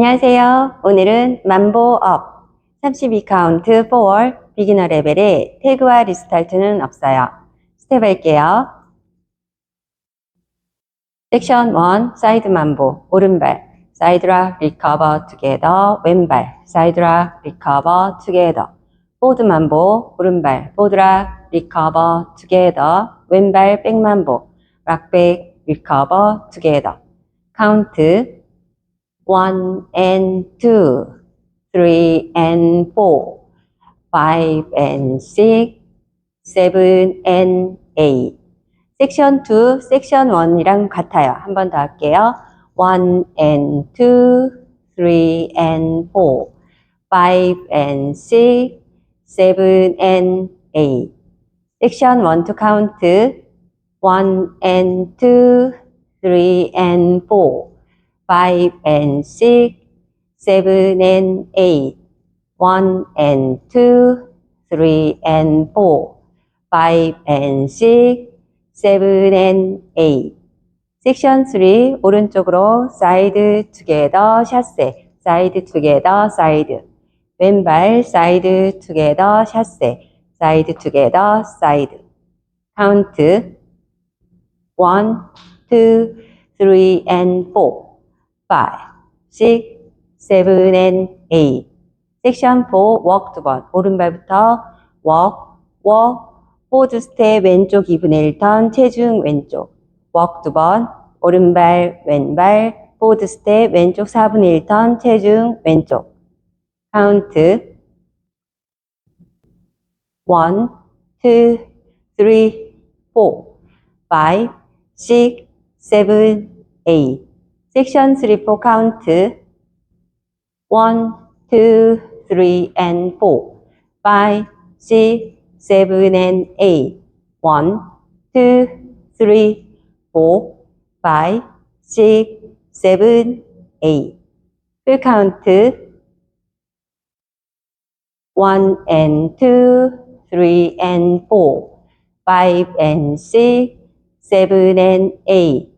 안녕하세요. 오늘은 만보 업 32카운트 4월 비기너 레벨에 태그와 리스타트는 없어요. 스텝 할게요. 섹션 1 사이드 만보 오른발 사이드락 리커버 투게더 왼발 사이드락 리커버 투게더 포드 만보 오른발 포드락 리커버 투게더 왼발 백 만보 락백 리커버 투게더 카운트 1 and 2 3 and 4 5 and 6 7 and 8 섹션 2, 섹션 1이랑 같아요. 한 번 더 할게요. 1 and 2, 3 and 4, 5 and 6, 7 and 8. 섹션 1 to count 1 and 2, 3 and 4, 5 and 6, 7 and 8. 1 and 2, 3 and 4, 5 and 6, 7 and 8. 섹션 3 오른쪽으로 사이드 투게더 샷세. 사이드 투게더 사이드 왼발 사이드 투게더 샷세. 사이드 투게더 사이드 카운트 1, 2, 3 and 4 5, 6, 7 and 8 섹션 4 워크 두 번. 오른발부터 워크 워크 포드 스텝 왼쪽 2분의 1턴 체중 왼쪽. 워크 두 번. 오른발 왼발. 포드 스텝 왼쪽 4분의 1턴 체중 왼쪽. 카운트 1, 2, 3, 4, 5, 6, 7, 8 Section three report count 1, 2, 3, and 4, 5, 6, 7, and 8. 1, 2, 3, 4, 5, 6, 7, 8. Full count 1 and 2, 3 and 4, 5 and 6, 7 and 8.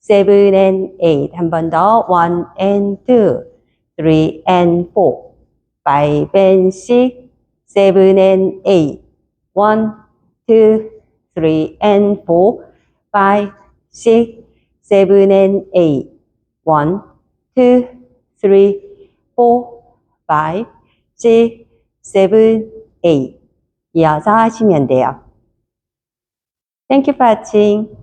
7 and 8한번더1 and 2, 3 and 4 5 and 6, 7 and 8 1, 2, 3 and 4 5, 6, 7 and 8 1, 2, 3, 4, 5, 6, 7, 8 이어서 하시면 돼요. Thank you for watching.